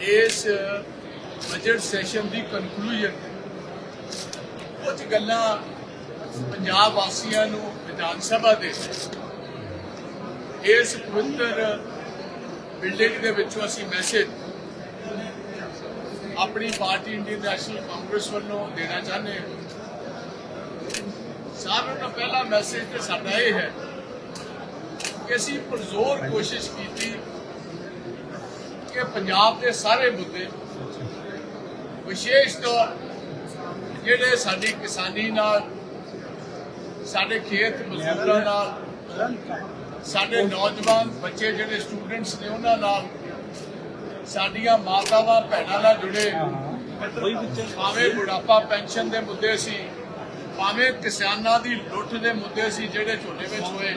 ਇਸ budget session ਦੀ conclusion ਕੁਝ ਗੱਲਾਂ ਪੰਜਾਬ ਵਾਸੀਆਂ ਨੂੰ ਵਿਧਾਨ ਸਭਾ ਦੇ ਇਸ ਪਵਿੱਤਰ ਬਿਲਡਿੰਗ ਦੇ ਵਿੱਚੋਂ ਅਸੀਂ ਮੈਸੇਜ ਆਪਣੀ ਪਾਰਟੀ ਇੰਡੀਅਨ ਨੈਸ਼ਨਲ ਕਾਂਗਰਸ ਵੱਲੋਂ ਦੇਣਾ ਚਾਹੁੰਦੇ ਹਾਂ। ਸਾਰਿਆਂ ਤੋਂ ਪਹਿਲਾ ਮੈਸੇਜ ਤੇ ਸਾਡਾ ਇਹ ਹੈ ਕਿ ਅਸੀਂ ਪਰਜ਼ੋਰ ਕੋਸ਼ਿਸ਼ ਕੀਤੀ ਕਿ ਪੰਜਾਬ ਦੇ ਸਾਰੇ ਮੁੱਦੇ ਵਿਸ਼ੇਸ਼ ਤੌਰ ਜਿਹੜੇ ਸਾਡੀ ਕਿਸਾਨੀ ਨਾਲ, ਸਾਡੇ ਖੇਤ ਮਜ਼ਦੂਰਾਂ ਨਾਲ, ਸਾਡੇ ਨੌਜਵਾਨ ਬੱਚੇ ਜਿਹੜੇ ਸਟੂਡੈਂਟਸ ਨੇ ਉਹਨਾਂ ਨਾਲ, ਸਾਡੀਆਂ ਮਾਤਾਵਾਂ ਭੈਣਾਂ ਨਾਲ ਜੁੜੇ ਭਾਵੇਂ ਬੁਢਾਪਾ ਪੈਨਸ਼ਨ ਦੇ ਮੁੱਦੇ ਸੀ, ਭਾਵੇਂ ਕਿਸਾਨਾਂ ਦੀ ਲੁੱਟ ਦੇ ਮੁੱਦੇ ਸੀ ਜਿਹੜੇ ਝੋਨੇ ਵਿੱਚ ਹੋਏ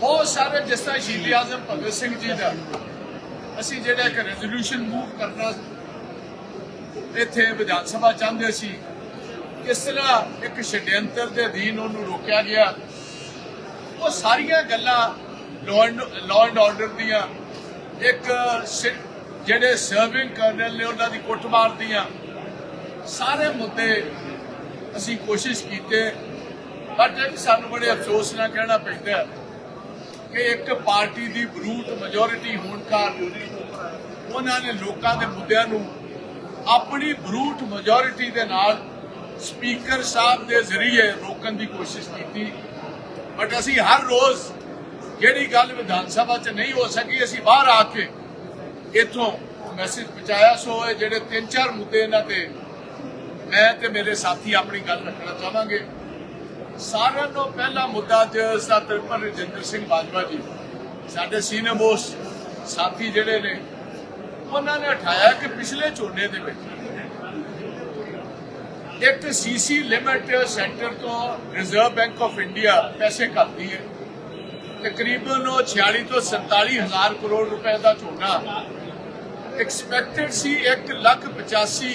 ਬਹੁਤ ਸਾਰੇ ਜਿਸ ਤਰ੍ਹਾਂ ਸ਼ਹੀਦ ਆਜ਼ਮ ਭਗਤ ਸਿੰਘ ਜੀ ਦਾ, ਅਸੀਂ ਜਿਹੜਾ ਇੱਕ ਰੈਜ਼ੋਲੂਸ਼ਨ ਮੂਵ ਕਰਨਾ ਇੱਥੇ ਵਿਧਾਨ ਸਭਾ ਚਾਹੁੰਦੇ ਸੀ, ਕਿਸ ਤਰ੍ਹਾਂ ਇੱਕ ਛਡਿਅੰਤਰ ਦੇ ਅਧੀਨ ਉਹਨੂੰ ਰੋਕਿਆ ਗਿਆ, ਉਹ ਸਾਰੀਆਂ ਗੱਲਾਂ ਲਾਅ ਐਂਡ ਆਰਡਰ ਦੀਆਂ, ਇੱਕ ਜਿਹੜੇ ਸਰਵਿੰਗ ਕਰਨਲ ਨੇ ਉਹਨਾਂ ਦੀ ਕੁੱਟਮਾਰ ਦੀਆਂ, ਸਾਰੇ ਮੁੱਦੇ ਅਸੀਂ ਕੋਸ਼ਿਸ਼ ਕੀਤੇ ਬਟ ਇੱਕ ਸਾਨੂੰ ਬੜੇ ਅਫਸੋਸ ਨਾਲ ਕਹਿਣਾ ਪੈਂਦਾ ਕਿ ਇੱਕ ਪਾਰਟੀ ਦੀ ਬਰੂਟ ਮੈਜੋਰਿਟੀ ਹੋਣ ਕਾਰਨ ਉਹਨਾਂ ਨੇ ਲੋਕਾਂ ਦੇ ਮੁੱਦਿਆਂ ਨੂੰ ਆਪਣੀ ਬਰੂਟ ਮੈਜੋਰਿਟੀ ਦੇ ਨਾਲ ਸਪੀਕਰ ਸਾਹਿਬ ਦੇ ਜ਼ਰੀਏ ਰੋਕਣ ਦੀ ਕੋਸ਼ਿਸ਼ ਕੀਤੀ। ਬਟ ਅਸੀਂ ਹਰ ਰੋਜ਼ ਜਿਹੜੀ ਗੱਲ ਵਿਧਾਨ ਸਭਾ 'ਚ ਨਹੀਂ ਹੋ ਸਕੀ, ਅਸੀਂ ਬਾਹਰ ਆ ਕੇ ਇਥੋਂ ਮੈਸੇਜ ਪਹੁੰਚਾਇਆ। ਸੋ ਇਹ ਜਿਹੜੇ ਤਿੰਨ ਚਾਰ ਮੁੱਦੇ ਇਹਨਾਂ ਤੇ ਮੈਂ ਤੇ ਮੇਰੇ ਸਾਥੀ ਆਪਣੀ ਗੱਲ ਰੱਖਣਾ ਚਾਹਾਂਗੇ। ਸਾਰਿਆਂ ਤੋਂ ਪਹਿਲਾ ਮੁੱਦਾ ਜੋ ਸਾਤਰ ਰਜਿੰਦਰ ਸਿੰਘ ਬਾਜਵਾ ਜੀ। ਸਾਡੇ ਸੀਨੀਅਰ ਮੋਸਟ ਸਾਥੀ ਜਿਹੜੇ ਨੇ, ਉਹਨਾਂ ਨੇ ਉਠਾਇਆ ਕਿ ਪਿਛਲੇ ਝੋਨੇ ਦੇ ਵਿੱਚ ਇੱਕ ਸੀਸੀ ਲਿਮਿਟ ਸੈਂਟਰ ਤੋਂ ਰਿਜ਼ਰਵ ਬੈਂਕ ਆਫ ਇੰਡੀਆ ਪੈਸੇ ਕਰਦੀ ਹੈ। ਤਕਰੀਬਨ ਉਹ 46 ਤੋਂ 47 ਹਜ਼ਾਰ ਕਰੋੜ ਰੁਪਏ ਦਾ ਝੋਨਾ ਐਕਸਪੈਕਟਡ ਸੀ 1 ਲੱਖ 85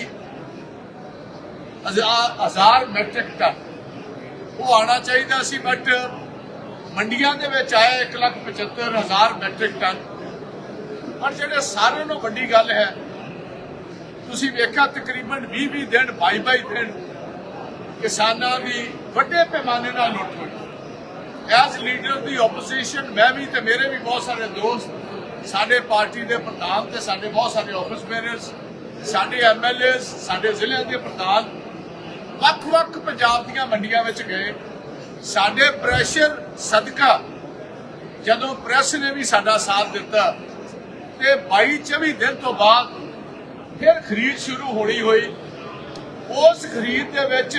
ਹਜ਼ਾਰ ਮੈਟ੍ਰਿਕ ਟਨ ਉਹ ਆਣਾ ਚਾਹੀਦਾ ਸੀ ਬਟ ਮੰਡੀਆਂ ਦੇ ਵਿੱਚ ਆਇਆ 1 ਲੱਖ 75 ਹਜ਼ਾਰ ਮੈਟ੍ਰਿਕ ਟਨ ਪਰ ਜਿਹੜੇ ਸਾਰਿਆਂ ਨੂੰ ਵੱਡੀ ਗੱਲ ਹੈ, ਤੁਸੀਂ ਵੇਖਿਆ ਤਕਰੀਬਨ 20 20 ਦਿਨ 22 22 ਦਿਨ ਕਿਸਾਨਾਂ ਦੀ ਵੱਡੇ ਪੈਮਾਨੇ ਨਾਲ ਲੁੱਟ ਹੋਈ। ਐਜ਼ ਲੀਡਰ ਦੀ ਆਪੋਜੀਸ਼ਨ ਮੈਂ ਵੀ ਤੇ ਮੇਰੇ ਵੀ ਬਹੁਤ ਸਾਰੇ ਦੋਸਤ, ਸਾਡੇ ਪਾਰਟੀ ਦੇ ਪ੍ਰਧਾਨ ਤੇ ਸਾਡੇ ਬਹੁਤ ਸਾਰੇ ਆਫਿਸ ਬੇਅਰਰਸ ਸਾਡੇ ਐਮਐਲਏਸ ਸਾਡੇ ਜ਼ਿਲ੍ਹਿਆਂ ਦੇ ਪ੍ਰਧਾਨ ਵੱਖ-ਵੱਖ ਪੰਜਾਬ ਦੀਆਂ ਮੰਡੀਆਂ ਵਿੱਚ ਗਏ। ਸਾਡੇ ਪ੍ਰੈਸ਼ਰ ਸਦਕਾ, ਜਦੋਂ ਪ੍ਰੈਸ ਨੇ ਵੀ ਸਾਡਾ ਸਾਥ ਦਿੱਤਾ ਤੇ 22 24 ਦਿਨ ਤੋਂ ਬਾਅਦ ਫਿਰ ਖਰੀਦ ਸ਼ੁਰੂ ਹੋਣੀ ਹੋਈ। ਉਸ ਖਰੀਦ ਦੇ ਵਿੱਚ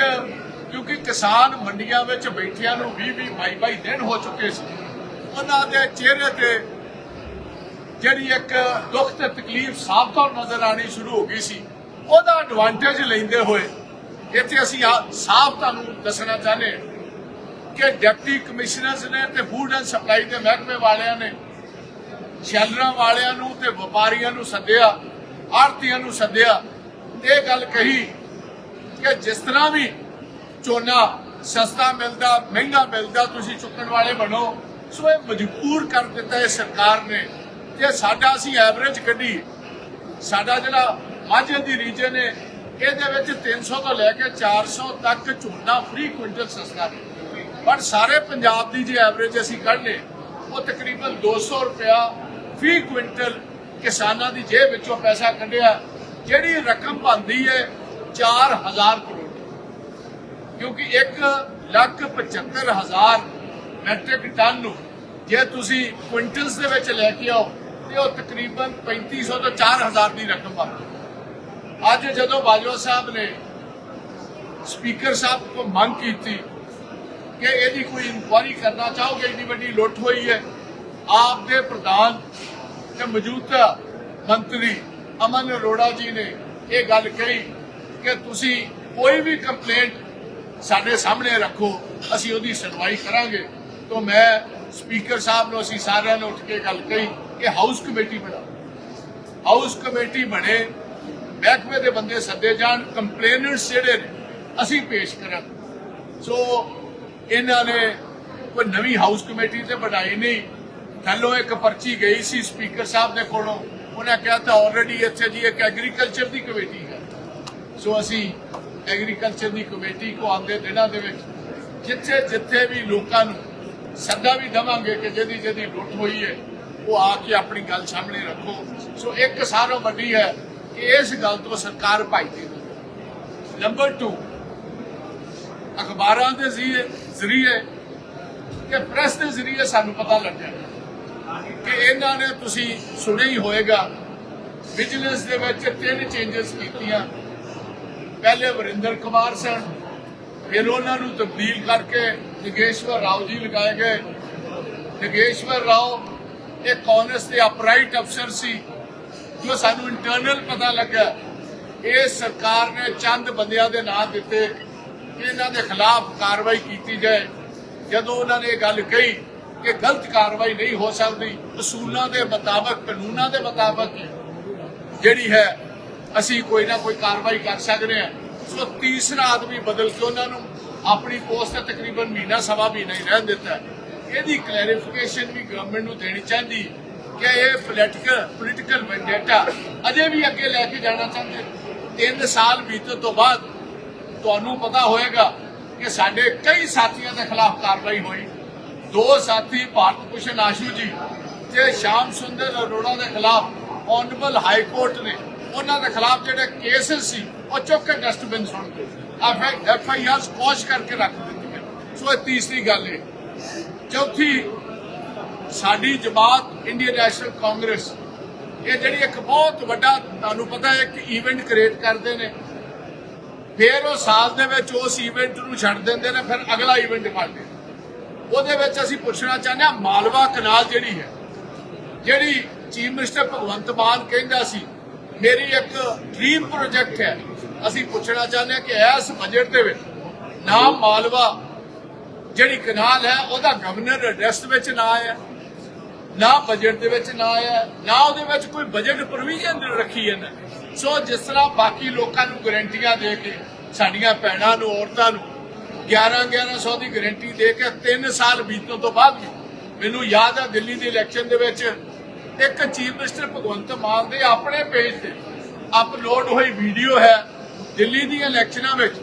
ਕਿਉਂਕਿ ਕਿਸਾਨ ਮੰਡੀਆਂ ਵਿੱਚ ਬੈਠਿਆਂ ਨੂੰ 20 20 22 22 ਦਿਨ ਹੋ ਚੁੱਕੇ ਸੀ। ਉਹਨਾਂ ਦੇ ਚਿਹਰੇ ਤੇ ਜਿਹੜੀ ਇੱਕ ਦੁੱਖ ਤੇ ਤਕਲੀਫ ਸਾਫ਼ ਤੌਰ ਨਜ਼ਰ ਆਣੀ ਸ਼ੁਰੂ ਹੋ ਗਈ ਸੀ। ਉਹਦਾ ਐਡਵਾਂਟੇਜ ਲੈਂਦੇ ਹੋਏ ਇੱਥੇ ਅਸੀਂ ਸਾਫ਼ ਤੁਹਾਨੂੰ ਦੱਸਣਾ ਚਾਹੁੰਦੇ ਕਿ ਡਿਪਟੀ ਕਮਿਸ਼ਨਰਸ ਨੇ ਤੇ ਫੂਡ ਐਂਡ ਸਪਲਾਈ ਦੇ ਮਹਿਕਮੇ ਵਾਲਿਆਂ ਨੇ ਸ਼ੈਲਰਾਂ ਵਾਲਿਆਂ ਨੂੰ ਤੇ ਵਪਾਰੀਆਂ ਨੂੰ ਸੱਦਿਆ ਆੜਤੀਆਂ ਨੂੰ ਸੱਦਿਆ। ਇਹ ਗੱਲ ਕਹੀ ਕਿ ਜਿਸ ਤਰ੍ਹਾਂ ਵੀ ਝੋਨਾ ਸਸਤਾ ਮਿਲਦਾ, ਮਹਿੰਗਾ ਮਿਲਦਾ, ਤੁਸੀਂ ਚੁੱਕਣ ਵਾਲੇ ਬਣੋ, ਸੋ ਇਹ ਮਜਬੂਰ ਕਰ ਦਿੱਤਾ ਹੈ ਸਰਕਾਰ ਨੇ ਕਿ ਸਾਡਾ ਅਸੀਂ ਐਵਰੇਜ ਕੱਢੀ। ਸਾਡਾ ਜਿਹੜਾ ਮਾਝੇ ਦੀ ਰੀਜਨ ਹੈ ਇਹਦੇ ਵਿੱਚ 300 ਤੋਂ ਲੈ ਕੇ 400 ਤੱਕ ਝੋਨਾ ਫ੍ਰੀ ਕੁਇੰਟਲ ਸਸਤਾ ਹੈ। ਪਰ ਸਾਰੇ ਪੰਜਾਬ ਦੀ ਜੇ ਐਵਰੇਜ ਅਸੀਂ ਕੱਢ ਲੇ ਉਹ ਤਕਰੀਬਨ 200 ਰੁਪਿਆ ਫੀ ਕੁਇੰਟਲ ਕਿਸਾਨਾਂ ਦੀ ਜੇਬ ਵਿੱਚੋਂ ਪੈਸਾ ਕੱਢਿਆ, ਜਿਹੜੀ ਰਕਮ ਬਣਦੀ ਹੈ 4000 ਕਰੋੜ। ਕਿਉਂਕਿ 1 ਲੱਖ 75 ਹਜ਼ਾਰ ਮੈਟ੍ਰਿਕ ਟਨ ਨੂੰ ਜੇ ਤੁਸੀਂ ਕੁਇੰਟਲਸ ਦੇ ਵਿੱਚ ਲੈ ਕੇ ਆਓ, ਤੇ ਉਹ ਤਕਰੀਬਨ 3500 ਤੋਂ 4000 ਦੀ ਰਕਮ ਬਣਦੀ ਅੱਜ ਜਦੋਂ ਬਾਜਵਾ ਸਾਹਿਬ ਨੇ ਸਪੀਕਰ ਸਾਹਿਬ ਤੋਂ ਮੰਗ ਕੀਤੀ ਕਿ ਇਹਦੀ ਕੋਈ ਇਨਕੁਆਇਰੀ ਕਰਨਾ ਚਾਹੋਗੇ ਇੰਨੀ ਵੱਡੀ ਲੁੱਟ ਹੋਈ ਹੈ। ਆਪ ਦੇ ਪ੍ਰਧਾਨ ਤੇ ਮੌਜੂਦਾ ਮੰਤਰੀ ਅਮਨ ਅਰੋੜਾ ਜੀ ਨੇ ਇਹ ਗੱਲ ਕਹੀ ਕਿ ਤੁਸੀਂ ਕੋਈ ਵੀ ਕੰਪਲੇਂਟ ਸਾਡੇ ਸਾਹਮਣੇ ਰੱਖੋ, ਅਸੀਂ ਉਹਦੀ ਸੁਣਵਾਈ ਕਰਾਂਗੇ। ਤੋਂ ਮੈਂ ਸਪੀਕਰ ਸਾਹਿਬ ਨੂੰ ਅਸੀਂ ਸਾਰਿਆਂ ਨੇ ਉੱਠ ਕੇ ਗੱਲ ਕਹੀ ਕਿ ਹਾਊਸ ਕਮੇਟੀ ਬਣਾਓ। ਹਾਊਸ ਕਮੇਟੀ ਬਣੇ ਮਹਿਕਮੇ ਦੇ ਬੰਦੇ ਸੱਦੇ ਜਾਣ ਕੰਪਲੇਨੈਂਟਸ ਜਿਹੜੇ ਨੇ, ਅਸੀਂ ਪੇਸ਼ ਕਰਾਂਗੇ। ਸੋ ਇਹਨਾਂ ਨੇ ਕੋਈ ਨਵੀਂ ਹਾਊਸ ਕਮੇਟੀ ਤੇ ਬਣਾਈ ਨਹੀਂ। ਥੱਲੋਂ ਇੱਕ ਪਰਚੀ ਗਈ ਸੀ ਸਪੀਕਰ ਸਾਹਿਬ ਦੇ ਕੋਲੋਂ। ਉਹਨਾਂ ਕਿਹਾ ਤਾਂ ਆਲਰੇਡੀ ਇੱਥੇ ਜੀ ਇੱਕ ਐਗਰੀਕਲਚਰ ਦੀ ਕਮੇਟੀ ਹੈ। ਸੋ ਅਸੀਂ ਐਗਰੀਕਲਚਰ ਦੀ ਕਮੇਟੀ ਕੋ ਆਉਂਦੇ ਦਿਨਾਂ ਦੇ ਵਿੱਚ ਜਿੱਥੇ ਜਿੱਥੇ ਵੀ ਲੋਕਾਂ ਨੂੰ ਸੱਦਾ ਵੀ ਦਵਾਂਗੇ ਕਿ ਜਿਹਦੀ ਜਿਹਦੀ ਲੁੱਟ ਹੋਈ ਹੈ, ਉਹ ਆ ਕੇ ਆਪਣੀ ਗੱਲ ਸਾਹਮਣੇ ਰੱਖੋ। ਸੋ ਇੱਕ ਸਾਰੋਂ ਵੱਡੀ ਹੈ ਕਿ ਇਸ ਗੱਲ ਤੋਂ ਸਰਕਾਰ ਭਾਈਦੀ ਨੰਬਰ 2 ਅਖਬਾਰਾਂ ਦੇ ਜ਼ਰੀਏ ਕਿ ਪ੍ਰੈਸ ਦੇ ਜ਼ਰੀਏ ਸਾਨੂੰ ਪਤਾ ਲੱਗਿਆ ਕਿ ਇਹਨਾਂ ਨੇ ਤੁਸੀਂ ਸੁਣਿਆ ਹੀ ਹੋਵੇਗਾ ਵਿਜੀਲੈਂਸ ਦੇ ਵਿੱਚ ਤਿੰਨ ਚੇਂਜਸ ਕੀਤੀਆਂ। ਪਹਿਲੇ ਵਰਿੰਦਰ ਕੁਮਾਰ ਸਨ, ਫਿਰ ਉਹਨਾਂ ਨੂੰ ਤਬਦੀਲ ਕਰਕੇ ਨਿਗੇਸ਼ਵਰ ਰਾਓ ਜੀ ਲਗਾਏ ਗਏ। ਨਿਗੇਸ਼ਵਰ ਰਾਓ, ਇਹ ਕਾਂਗਰਸ ਦੇ ਅਪਰਾਈਟ ਅਫਸਰ ਸੀ। ਜੋ ਸਾਨੂੰ ਇੰਟਰਨਲ ਪਤਾ ਲੱਗਾ, ਇਹ ਸਰਕਾਰ ਨੇ ਚੰਦ ਬੰਦਿਆਂ ਦੇ ਨਾਂ ਦਿੱਤੇ, ਕਿ ਇਹਨਾਂ ਦੇ ਖਿਲਾਫ ਕਾਰਵਾਈ ਕੀਤੀ ਜਾਏ। ਜਦੋਂ ਉਹਨਾਂ ਨੇ ਇਹ ਗੱਲ ਕਹੀ ਕਿ ਗਲਤ ਕਾਰਵਾਈ ਨਹੀਂ ਹੋ ਸਕਦੀ, ਅਸੂਲਾਂ ਦੇ ਮੁਤਾਬਕ, ਕਾਨੂੰਨਾਂ ਦੇ ਮੁਤਾਬਕ ਜਿਹੜੀ ਹੈ, ਅਸੀਂ ਕੋਈ ਨਾ ਕੋਈ ਕਾਰਵਾਈ ਕਰ ਸਕਦੇ ਹਾਂ। ਸੋ ਤੀਸਰਾ ਆਦਮੀ ਬਦਲ ਕੇ ਉਹਨਾਂ ਨੂੰ ਆਪਣੀ ਪੋਸਟ ਤੇ ਤਕਰੀਬਨ ਮਹੀਨਾ, ਸਵਾ ਮਹੀਨਾ ਹੀ ਰਹਿਣ ਦਿੱਤਾ। ਇਹਦੀ ਕਲੈਰੀਫਿਕੇਸ਼ਨ ਵੀ ਗਵਰਨਮੈਂਟ ਨੂੰ ਦੇਣੀ ਚਾਹੀਦੀ। ਕਿ ਇਹ ਪੋਲੀਟੀਕਲ ਪੋਲੀਟੀਕਲ ਵੈਂਡੇਟਾ ਅਜੇ ਵੀ ਅੱਗੇ ਲੈ ਕੇ ਜਾਣਾ ਚਾਹੁੰਦੇ। ਤਿੰਨ ਸਾਲ ਬੀਤਣ ਤੋਂ ਬਾਅਦ ਤੁਹਾਨੂੰ ਪਤਾ ਹੋਏਗਾ ਕਿ ਸਾਡੇ ਕਈ ਸਾਥੀਆਂ ਦੇ ਖਿਲਾਫ ਕਾਰਵਾਈ ਹੋਈ। ਦੋ ਸਾਥੀ ਭਾਰਤ ਭੂਸ਼ਣ ਆਸ਼ੂ ਜੀ ਤੇ ਸ਼ਾਮ ਸੁੰਦਰ ਅਰੋੜਾ ਦੇ ਖਿਲਾਫ ਆਨਰੇਬਲ ਹਾਈ ਕੋਰਟ ਨੇ। ਉਹਨਾਂ ਦੇ ਖਿਲਾਫ ਜਿਹੜੇ ਕੇਸਸ ਸੀ, ਉਹ ਚੁੱਕ ਕੇ ਡਸਟਬਿਨ ਸੁੱਟ ਦਿੱਤੇ। ਐਫ ਆਈ ਆਰ ਸਕੋਸ਼ ਕਰਕੇ ਰੱਖ ਦਿੱਤੀ ਸੋ ਇਹ ਤੀਸਰੀ ਗੱਲ ਹੈ ਚੌਥੀ ਸਾਡੀ ਜਮਾਤ ਇੰਡੀਅਨ ਨੈਸ਼ਨਲ ਕਾਂਗਰਸ, ਇਹ ਜਿਹੜੀ ਇੱਕ ਬਹੁਤ ਵੱਡਾ, ਤੁਹਾਨੂੰ ਪਤਾ ਹੈ ਕਿ ਇਵੈਂਟ ਕ੍ਰੀਏਟ ਕਰਦੇ ਨੇ। ਫਿਰ ਉਹ ਸਾਲ ਦੇ ਵਿੱਚ ਉਸ ਇਵੈਂਟ ਨੂੰ ਛੱਡ ਦਿੰਦੇ ਨੇ, ਫਿਰ ਅਗਲਾ ਇਵੈਂਟ ਕਰਦੇ ਉਹਦੇ ਵਿੱਚ ਅਸੀਂ ਪੁੱਛਣਾ ਚਾਹੁੰਦੇ ਹਾਂ, ਮਾਲਵਾ ਕਨਾਲ ਜਿਹੜੀ ਹੈ, ਜਿਹੜੀ ਚੀਫ ਮਿਨਿਸਟਰ ਭਗਵੰਤ ਮਾਨ ਕਹਿੰਦਾ ਸੀ, ਮੇਰੀ ਇੱਕ ਡ੍ਰੀਮ ਪ੍ਰੋਜੈਕਟ ਹੈ। ਅਸੀਂ ਪੁੱਛਣਾ ਚਾਹੁੰਦੇ ਹਾਂ ਕਿ ਇਸ ਬਜਟ ਦੇ ਵਿੱਚ ਨਾ ਮਾਲਵਾ, ਜਿਹੜੀ ਕਨਾਲ ਹੈ, ਉਹਦਾ ਗਵਰਨਰ ਐਡਰੈਸ ਵਿੱਚ ਨਾ ਆਇਆ। ਨਾ ਬਜਟ ਦੇ ਵਿੱਚ ਨਾ ਆਇਆ, ਨਾ ਉਹਦੇ ਵਿੱਚ ਕੋਈ ਬਜਟ ਪ੍ਰੋਵੀਜ਼ਨ ਰੱਖੀ ਇਹਨਾਂ ਸੋ ਜਿਸ ਤਰ੍ਹਾਂ ਬਾਕੀ ਲੋਕਾਂ ਨੂੰ ਗਰੰਟੀਆਂ ਦੇ ਕੇ, ਸਾਡੀਆਂ ਭੈਣਾਂ ਨੂੰ, ਔਰਤਾਂ ਨੂੰ 11 1100 ਦੀ ਗਰੰਟੀ ਦੇ ਕੇ 3 ਸਾਲ ਬੀਤਣ ਤੋਂ ਬਾਅਦ ਵੀ ਮੈਨੂੰ ਯਾਦ ਹੈ ਦਿੱਲੀ ਦੇ ਇਲੈਕਸ਼ਨ ਦੇ ਵਿੱਚ ਇੱਕ ਚੀਫ ਮਿਨਿਸਟਰ ਭਗਵੰਤ ਮਾਨ ਦੇ ਆਪਣੇ ਪੇਜ ਤੇ ਅਪਲੋਡ ਹੋਈ ਵੀਡੀਓ ਹੈ ਦਿੱਲੀ ਦੀਆਂ ਇਲੈਕਸ਼ਨਾਂ ਵਿੱਚ।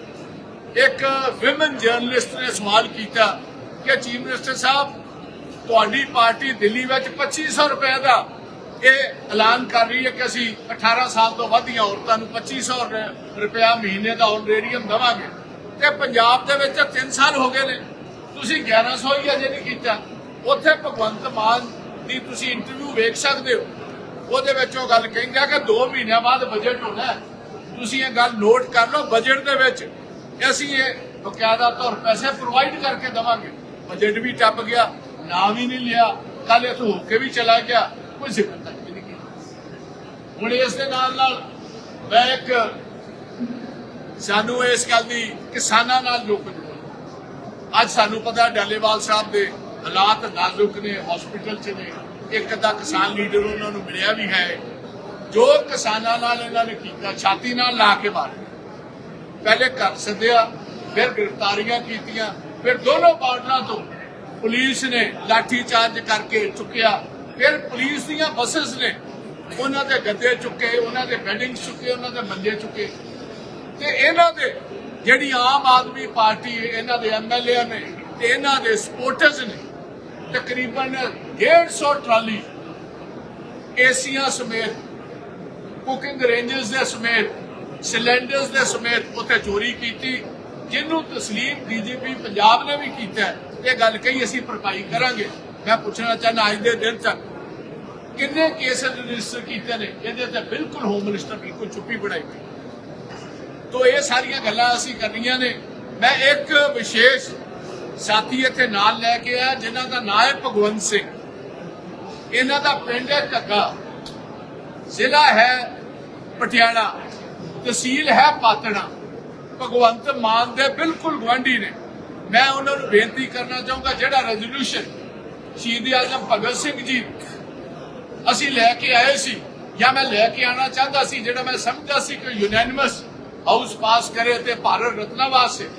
ਇੱਕ ਵਿਮਨ ਜਰਨਲਿਸਟ ਨੇ ਸਵਾਲ ਕੀਤਾ ਕਿ ਚੀਫ ਮਿਨਿਸਟਰ ਸਾਹਿਬ ਤੁਹਾਡੀ ਪਾਰਟੀ ਦਿੱਲੀ ਵਿੱਚ 2500 ਰੁਪਏ ਦਾ ਇਹ ਐਲਾਨ ਕਰ ਰਹੀ ਹੈ ਕਿ ਅਸੀਂ 18 ਸਾਲ ਤੋਂ ਵੱਧ ਦੀਆਂ ਔਰਤਾਂ ਨੂੰ 2500 ਰ- ਰੁਪਇਆ ਮਹੀਨੇ ਦਾ ਆਨਰੇਰੀਅਮ ਦੇਵਾਂਗੇ। ਤੇ ਪੰਜਾਬ ਦੇ ਵਿੱਚ 3 ਸਾਲ ਹੋ ਗਏ ਨੇ। ਤੁਸੀਂ 1100 ਹੀ ਅਜੇ ਨਹੀਂ ਕੀਤਾ। ਉੱਥੇ ਭਗਵੰਤ ਮਾਨ ਦੀ ਤੁਸੀਂ ਇੰਟਰਵਿਊ ਵੇਖ ਸਕਦੇ ਹੋ। ਉਹਦੇ ਵਿੱਚ ਉਹ ਗੱਲ ਕਹਿੰਦਾ ਕਿ 2 ਮਹੀਨਿਆਂ ਬਾਅਦ ਬਜਟ ਹੋਣਾ ਤੁਸੀਂ ਇਹ ਗੱਲ ਨੋਟ ਕਰ ਲਓ ਬਜਟ ਦੇ ਵਿੱਚ ਅਸੀਂ ਇਹ ਬਕਾਇਦਾ ਤੌਰ ਪੈਸੇ ਪ੍ਰੋਵਾਈਡ ਕਰਕੇ ਦਵਾਂਗੇ। ਬਜਟ ਵੀ ਟੱਪ ਗਿਆ। ਨਾਮ ਵੀ ਨਹੀਂ ਲਿਆ। ਕੱਲ ਇਹ ਹੋ ਕੇ ਵੀ ਚਲਾ ਗਿਆ। ਕੋਈ ਜ਼ਿਕਰ ਤੱਕ ਵੀ ਨਹੀਂ ਕੀਤਾ। ਹੁਣ ਇਸ ਦੇ ਨਾਲ ਨਾਲ ਮੈਂ ਇੱਕ ਸਾਨੂੰ ਇਸ ਗੱਲ ਦੀ ਕਿਸਾਨਾਂ ਨਾਲ ਲੋਕ ਅੱਜ ਸਾਨੂੰ ਪਤਾ ਡਾਲੇਵਾਲ ਸਾਹਿਬ ਦੇ ਹਾਲਾਤ ਨਾਜ਼ੁਕ ਨੇ ਹਸਪੀਟਲ 'ਚ ਨੇ। ਇੱਕ ਅੱਧਾ ਕਿਸਾਨ ਲੀਡਰ ਉਹਨਾਂ ਨੂੰ ਮਿਲਿਆ ਵੀ ਹੈ। ਜੋ ਕਿਸਾਨਾਂ ਨਾਲ ਇਹਨਾਂ ਨੇ ਕੀਤਾ, ਛਾਤੀ ਨਾਲ ਲਾ ਕੇ ਮਾਰਿਆ। ਪਹਿਲੇ ਘਰ ਸੱਦਿਆ, ਫਿਰ ਗ੍ਰਿਫਤਾਰੀਆਂ ਕੀਤੀਆਂ, ਫਿਰ ਦੋਨੋਂ ਬਾਰਡਰਾਂ ਤੋਂ ਪੁਲਿਸ ਨੇ ਲਾਠੀ ਚਾਰਜ ਕਰਕੇ ਚੁੱਕਿਆ। ਫਿਰ ਪੁਲਿਸ ਦੀਆਂ ਬੱਸਸ ਨੇ ਉਹਨਾਂ ਦੇ ਗੱਦੇ ਚੁੱਕੇ, ਉਹਨਾਂ ਦੇ ਬੈਡਿੰਗ ਚੁੱਕੇ, ਉਹਨਾਂ ਦੇ ਮੰਜੇ ਚੁੱਕੇ। ਤੇ ਇਹਨਾਂ ਦੇ ਜਿਹੜੀ ਆਮ ਆਦਮੀ ਪਾਰਟੀ ਇਹਨਾਂ ਦੇ ਐਮਐਲਏ ਨੇ ਤੇ ਇਹਨਾਂ ਦੇ ਸਪੋਰਟਰਸ ਨੇ ਤਕਰੀਬਨ 150 ਟਰਾਲੀ ਏਸੀਆਂ ਸਮੇਤ ਕੁਕਿੰਗ ਰੇਂਜਸ ਦੇ ਸਮੇਤ ਸਿਲੰਡਰਸ ਦੇ ਸਮੇਤ ਉੱਥੇ ਚੋਰੀ ਕੀਤੀ, ਜਿਹਨੂੰ ਤਸਲੀਮ ਡੀਜੀਪੀ ਪੰਜਾਬ ਨੇ ਵੀ ਕੀਤਾ ਇਹ ਗੱਲ ਕਹੀ ਅਸੀਂ ਭਰਪਾਈ ਕਰਾਂਗੇ। ਮੈਂ ਪੁੱਛਣਾ ਚਾਹੁੰਦਾ, ਅੱਜ ਦੇ ਦਿਨ ਤੱਕ ਕਿੰਨੇ ਕੇਸ ਰਜਿਸਟਰ ਕੀਤੇ ਨੇ? ਇਹਦੇ ਤੇ ਬਿਲਕੁਲ ਹੋਮ ਮਿਨਿਸਟਰ ਬਿਲਕੁਲ ਚੁੱਪੀ ਬਣਾਈ ਹੋਈ ਤੋ ਇਹ ਸਾਰੀਆਂ ਗੱਲਾਂ ਅਸੀਂ ਕਰਨੀਆਂ ਨੇ। ਮੈਂ ਇੱਕ ਵਿਸ਼ੇਸ਼ ਸਾਥੀ ਇੱਥੇ ਨਾਲ ਲੈ ਕੇ ਆਇਆ, ਜਿਨ੍ਹਾਂ ਦਾ ਨਾਂ ਹੈ ਭਗਵੰਤ ਸਿੰਘ। ਇਹਨਾਂ ਦਾ ਪਿੰਡ ਹੈ ਘੱਗਾ ਜ਼ਿਲ੍ਹਾ ਹੈ ਪਟਿਆਲਾ। ਤਹਿਸੀਲ ਹੈ ਪਾਤਣਾ। ਭਗਵੰਤ ਮਾਨ ਦੇ ਬਿਲਕੁਲ ਗਵਾਂਢੀ ਨੇ। ਮੈਂ ਉਹਨਾਂ ਨੂੰ ਬੇਨਤੀ ਕਰਨਾ ਚਾਹੂੰਗਾ, ਜਿਹੜਾ ਰੈਜ਼ੋਲੂਸ਼ਨ ਸ਼ਹੀਦ ਆਜ਼ਮ ਭਗਤ ਸਿੰਘ ਜੀ ਅਸੀਂ ਲੈ ਕੇ ਆਏ ਸੀ, ਜਾਂ ਮੈਂ ਲੈ ਕੇ ਆਣਾ ਚਾਹੁੰਦਾ ਸੀ, ਜਿਹੜਾ ਮੈਂ ਸਮਝਦਾ ਸੀ ਕਿ ਯੂਨੈਨਿਮਸ ਹਾਊਸ ਪਾਸ ਕਰੇ ਤੇ ਭਾਰਤ ਰਤਨਾ ਵਾਸਤੇ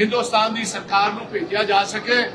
ਹਿੰਦੁਸਤਾਨ ਦੀ ਸਰਕਾਰ ਨੂੰ ਭੇਜਿਆ ਜਾ ਸਕੇ।